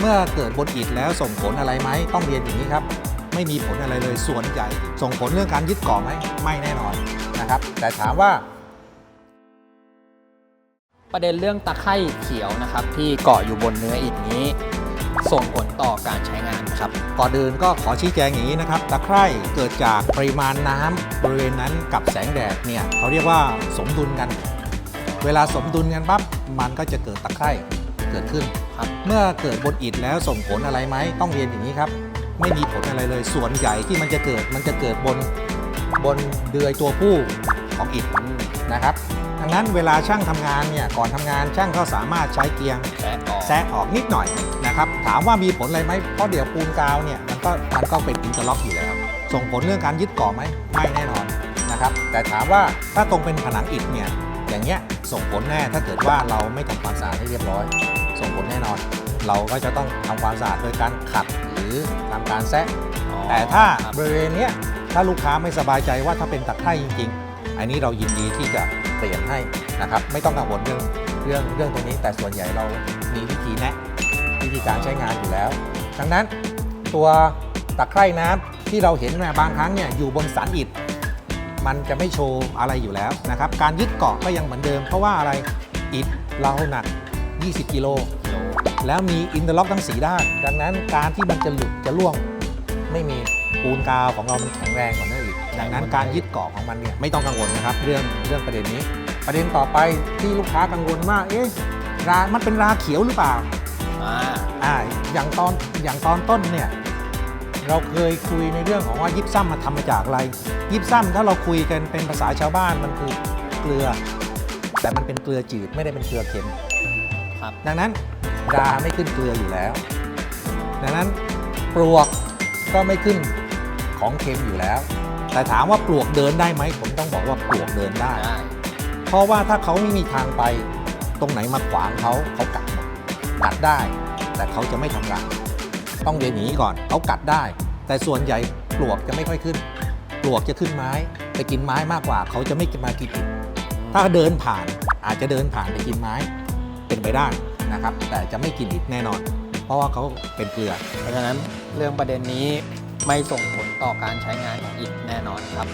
เมื่อเกิดบนอิฐแล้วส่งผลอะไรไหมต้องเรียนอย่างนี้ครับ ไม่มีผลอะไรเลยส่วนใหญ่ ส่งผลเรื่องการยึดเกาะไหมไม่แน่นอนนะครับ แต่ถามว่า ประเด็นเรื่องตะไคร่เขียวนะครับ ที่เกาะอยู่บนเนื้ออิฐนี้ ส่งผลต่อการใช้งานครับก่อนอื่นก็ขอชี้แจงอย่างนี้นะครับ ตะไคร่เกิดจากปริมาณน้ำบริเวณนั้นกับแสงแดดเนี่ยเขาเรียกว่าสมดุลกัน เวลาสมดุลกันปั๊บมันก็จะเกิดตะไคร่ เกิดขึ้นครับเมื่อเกิดบนอิฐแล้วส่งผลอะไรไหมต้องเรียนอย่างนี้ครับ ไม่มีผลอะไรเลยส่วนใหญ่ที่มันจะเกิดมันจะเกิดบนบนเดือยตัวผู้ของอิฐนะครับดังนั้นเวลาช่างทำงานเนี่ยก่อนทำงานช่างก็สามารถใช้เกียงแสกแซะออกนิดหน่อยนะครับถามว่ามีผลอะไรไหมเพราะเดี๋ยวปูนกาวเนี่ยมันก็มันก็เป็นอินเตอร์ล็อกอยู่แล้ว ส่งผลเรื่องการยึดเกาะไหมไม่แน่นอนนะครับแต่ถามว่าถ้าตรงเป็นผนังอิฐเนี่ย อย่างเงี้ยส่งผลแน่ถ้าเกิดว่าเราไม่ทำความสะอาดให้เรียบร้อย ส่งผลแน่นอน เราก็จะต้องทำความสะอาดโดยการขัดหรือทำการแซะ แต่ถ้าครับบริเวณเนี้ยถ้าลูกค้าไม่สบายใจว่าถ้าเป็นตะไคร่จริง ๆ อันนี้เรายินดีที่จะเปลี่ยนให้นะครับ ไม่ต้องกังวลเรื่องเรื่องเรื่องตรงนี้ แต่ส่วนใหญ่เรามีวิธีแนะวิธีการใช้งานอยู่แล้ว ดังนั้นตัวตะไคร่น้ำที่เราเห็นมาบางครั้งเนี่ยอยู่บนสันอิฐ มันจะไม่โชว์อะไรอยู่แล้วนะครับ การยึดเกาะก็ยังเหมือนเดิม เพราะว่าอะไรอิฐเราหนัก 20กิโลกิโล แล้วมีอินเตอร์ล็อกทั้งสีด้าน ดังนั้นการที่มันจะหลุดจะล่วงไม่มีปูนกาวของเรามันแข็งแรงกว่านั่นอีก ดังนั้นการยึดเกาะของมันเนี่ยไม่ต้องกังวลนะครับ เรื่องเรื่องประเด็นนี้ ประเด็นต่อไปที่ลูกค้ากังวลว่าเอ๊ะรา มันเป็นราเขียวหรือเปล่า อ่าอ่าอย่างตอนอย่างตอนต้นเนี่ย เราเคยคุยในเรื่องของว่ายิบซ้ำมาทำมาจากอะไร ยิบซ้ำถ้าเราคุยกันเป็นภาษาชาวบ้านมันคือเกลือ แต่มันเป็นเกลือจืดไม่ได้เป็นเกลือเค็มครับ ดังนั้นราไม่ขึ้นเกลืออยู่แล้ว ดังนั้นปลวกก็ไม่ขึ้นของเค็มอยู่แล้ว แต่ถามว่าปลวกเดินได้ไหมผมต้องบอกว่าปลวกเดินได้ได้เพราะว่าถ้าเขาไม่มีทางไปตรงไหนมาขวางเขาเขากัดหมดกัดได้ แต่เขาจะไม่ทำรัง ต้องเรียนอย่างนี้ก่อนเขากัดได้ แต่ส่วนใหญ่ปลวกจะไม่ค่อยขึ้น ปลวกจะขึ้นไม้ไปกินไม้มากกว่า เขาจะไม่มากินอิฐถ้าเดินผ่านอาจจะเดินผ่านไปกินไม้เป็นไปได้นะครับ แต่จะไม่กินอิฐแน่นอน เพราะว่าเขาเป็นเกลือ เพราะฉะนั้นเรื่องประเด็นนี้ไม่ส่งผลต่อการใช้งานของอิฐแน่นอนครับ